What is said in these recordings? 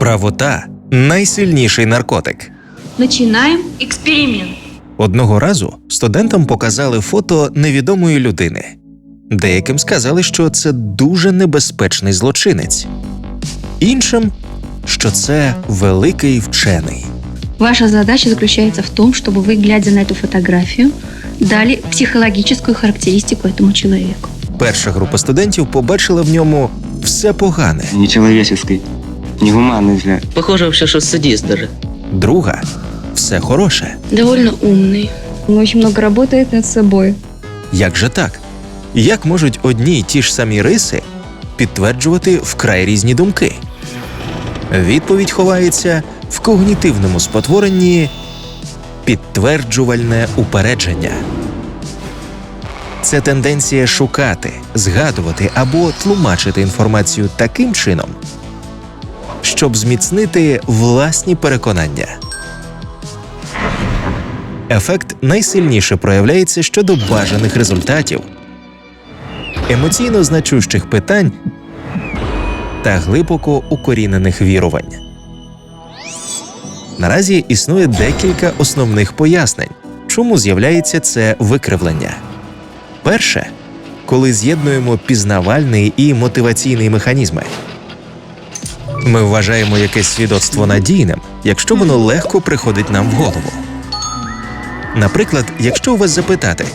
Правота найсильніший наркотик. Начинаем эксперимент. Одного разу студентам показали фото невідомої людини. Деяким сказали, що це дуже небезпечний злочинець, іншим, що це великий вчений. Ваша задача заключается в том, чтобы вы, глядя на эту фотографию, дали психологическую характеристику этому человеку. Перша група студентів побачила в ньому все погане, нечеловеческий, негуманный взгляд. Похоже вообще, что садист даже. друга все хороше. Довольно умный. Он очень много работает над собой. Як же так? Як можуть одні й ті ж самі риси підтверджувати вкрай різні думки? Відповідь ховається в когнітивному спотворенні підтверджувальне упередження. Це тенденція шукати, згадувати або тлумачити інформацію таким чином, щоб зміцнити власні переконання. Ефект найсильніше проявляється щодо бажаних результатів, емоційно значущих питань та глибоко укорінених вірувань. Наразі існує декілька основних пояснень, чому з'являється це викривлення. Перше, коли з'єднуємо пізнавальний і мотиваційний механізми. Ми вважаємо якесь свідоцтво надійним, якщо воно легко приходить нам в голову. Наприклад, якщо у вас запитати,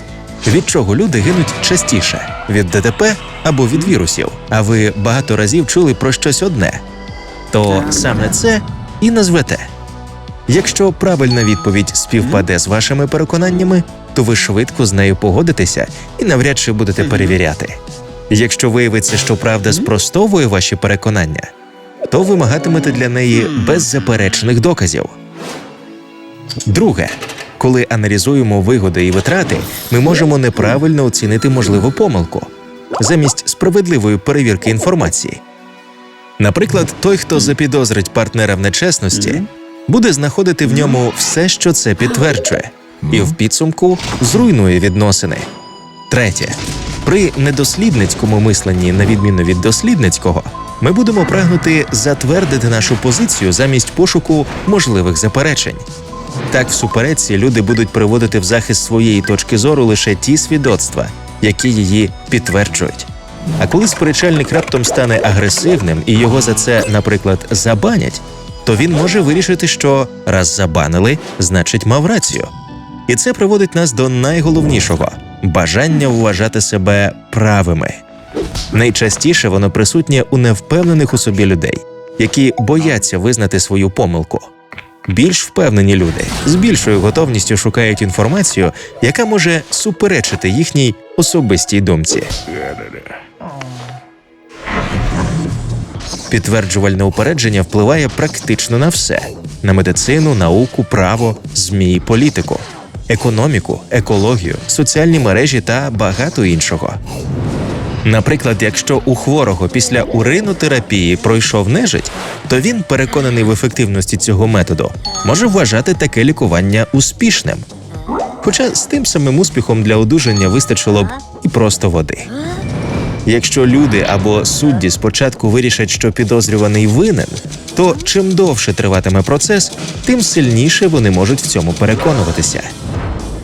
від чого люди гинуть частіше від ДТП або від вірусів, а ви багато разів чули про щось одне, то саме це і назвете. Якщо правильна відповідь співпаде з вашими переконаннями, то ви швидко з нею погодитеся і навряд чи будете перевіряти. Якщо виявиться, що правда спростовує ваші переконання, то вимагатимете для неї беззаперечних доказів. Друге, коли аналізуємо вигоди і витрати, ми можемо неправильно оцінити можливу помилку замість справедливої перевірки інформації. Наприклад, той, хто запідозрить партнера в нечесності, буде знаходити в ньому все, що це підтверджує, і в підсумку зруйнує відносини. Третє. При недослідницькому мисленні, на відміну від дослідницького, ми будемо прагнути затвердити нашу позицію замість пошуку можливих заперечень. Так, в суперечці люди будуть приводити в захист своєї точки зору лише ті свідоцтва, які її підтверджують. А коли сперечальник раптом стане агресивним і його за це, наприклад, забанять, то він може вирішити, що раз забанили, значить мав рацію. І це приводить нас до найголовнішого бажання вважати себе правими. Найчастіше воно присутнє у невпевнених у собі людей, які бояться визнати свою помилку. Більш впевнені люди з більшою готовністю шукають інформацію, яка може суперечити їхній особистій думці. Підтверджувальне упередження впливає практично на все: на медицину, науку, право, змі, політику, економіку, екологію, соціальні мережі та багато іншого. Наприклад, якщо у хворого після уринотерапії пройшов нежить, то він, переконаний в ефективності цього методу, може вважати таке лікування успішним. Хоча з тим самим успіхом для одужання вистачило б і просто води. Якщо люди або судді спочатку вирішать, що підозрюваний винен, то чим довше триватиме процес, тим сильніше вони можуть в цьому переконуватися.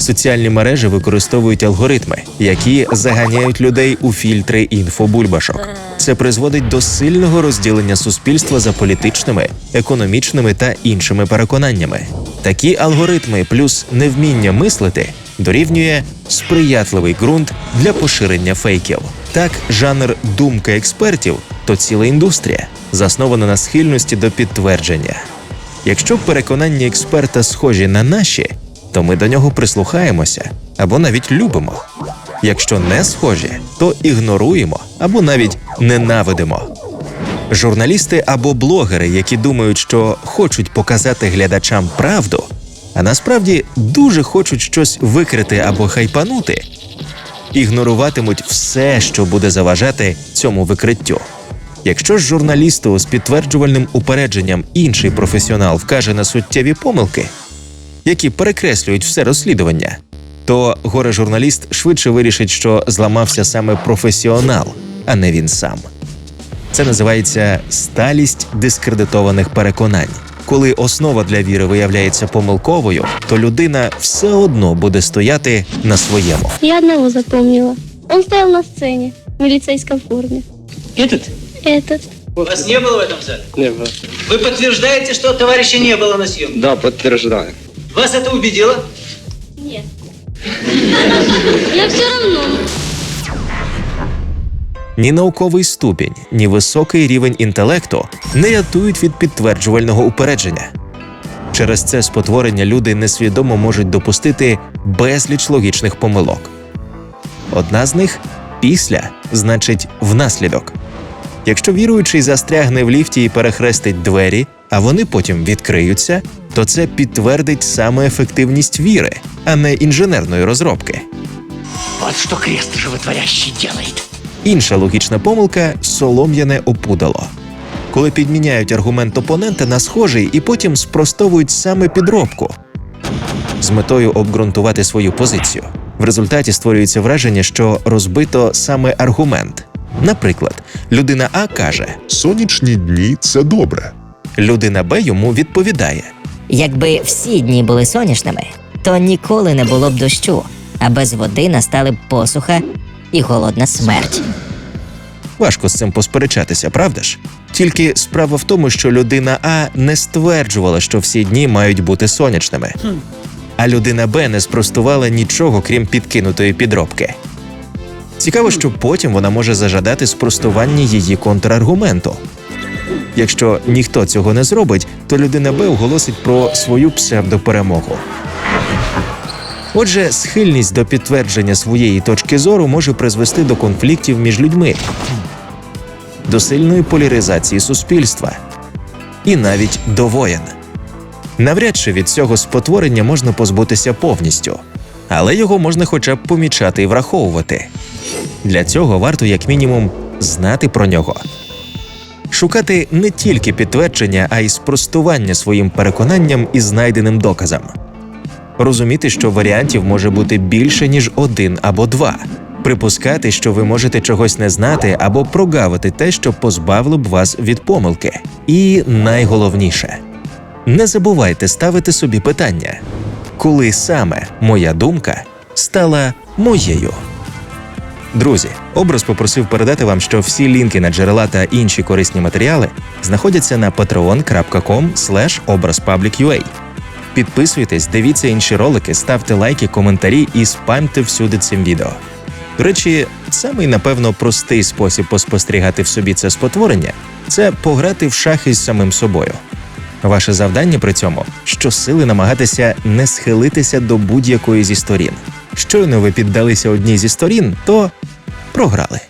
Соціальні мережі використовують алгоритми, які заганяють людей у фільтри інфобульбашок. Це призводить до сильного розділення суспільства за політичними, економічними та іншими переконаннями. Такі алгоритми плюс невміння мислити дорівнює сприятливий ґрунт для поширення фейків. Так, жанр думка експертів то ціла індустрія, заснована на схильності до підтвердження. Якщо переконання експерта схожі на наші, то ми до нього прислухаємося або навіть любимо. Якщо не схожі, то ігноруємо або навіть ненавидимо. Журналісти або блогери, які думають, що хочуть показати глядачам правду, а насправді дуже хочуть щось викрити або хайпанути, ігноруватимуть все, що буде заважати цьому викриттю. Якщо ж журналісту з підтверджувальним упередженням інший професіонал вкаже на суттєві помилки, які перекреслюють все розслідування, то горе-журналіст швидше вирішить, що зламався саме професіонал, а не він сам. Це називається сталість дискредитованих переконань. Коли основа для віри виявляється помилковою, то людина все одно буде стояти на своєму. Я одного запомнила. Он стоял на сцене в милицейской форме. Этот? Этот. Вас не было в этом зале? Не було. Вы подтверждаете, что товарища не было на съемке? Да, підтверждаю. Вас это убедило? Нет. Я все равно. Ні науковий ступінь, ні високий рівень інтелекту не рятують від підтверджувального упередження. Через це спотворення люди несвідомо можуть допустити безліч логічних помилок. Одна з них після значить внаслідок. Якщо віруючий застрягне в ліфті і перехрестить двері, а вони потім відкриються, то це підтвердить саме ефективність віри, а не інженерної розробки. Вот что крест животворящий делает. Інша логічна помилка солом'яне опудало. Коли підміняють аргумент опонента на схожий і потім спростовують саме підробку з метою обґрунтувати свою позицію. В результаті створюється враження, що розбито саме аргумент. Наприклад, людина А каже, Сонячні дні це добре. людина Б йому відповідає. Якби всі дні були сонячними, то ніколи не було б дощу, а без води настали б посуха і голодна смерть. Важко з цим посперечатися, правда ж? Тільки справа в тому, що людина А не стверджувала, що всі дні мають бути сонячними, а людина Б не спростувала нічого, крім підкинутої підробки. Цікаво, що потім вона може зажадати спростування її контраргументу. Якщо ніхто цього не зробить, то людина Б оголосить про свою псевдоперемогу. Отже, схильність до підтвердження своєї точки зору може призвести до конфліктів між людьми, до сильної поляризації суспільства і навіть до воєн. Навряд чи від цього спотворення можна позбутися повністю, але його можна хоча б помічати і враховувати. Для цього варто, як мінімум, знати про нього. Шукати не тільки підтвердження, а й спростування своїм переконанням і знайденим доказам розуміти, що варіантів може бути більше, ніж один або два, припускати, що ви можете чогось не знати або прогавити те, що позбавило б вас від помилки. І найголовніше не забувайте ставити собі питання, коли саме моя думка стала моєю. Друзі, образ попросив передати вам, що всі лінки на джерела та інші корисні матеріали знаходяться на patreon.com obrazpublic.ua. Підписуйтесь, дивіться інші ролики, ставте лайки, коментарі і спамте всюди цим відео. До речі, самий напевно простий спосіб поспостерігати в собі це спотворення це пограти в шахи з самим собою. Ваше завдання при цьому щосили намагатися не схилитися до будь-якої зі сторін. Щойно ви піддалися одній зі сторін, то програли.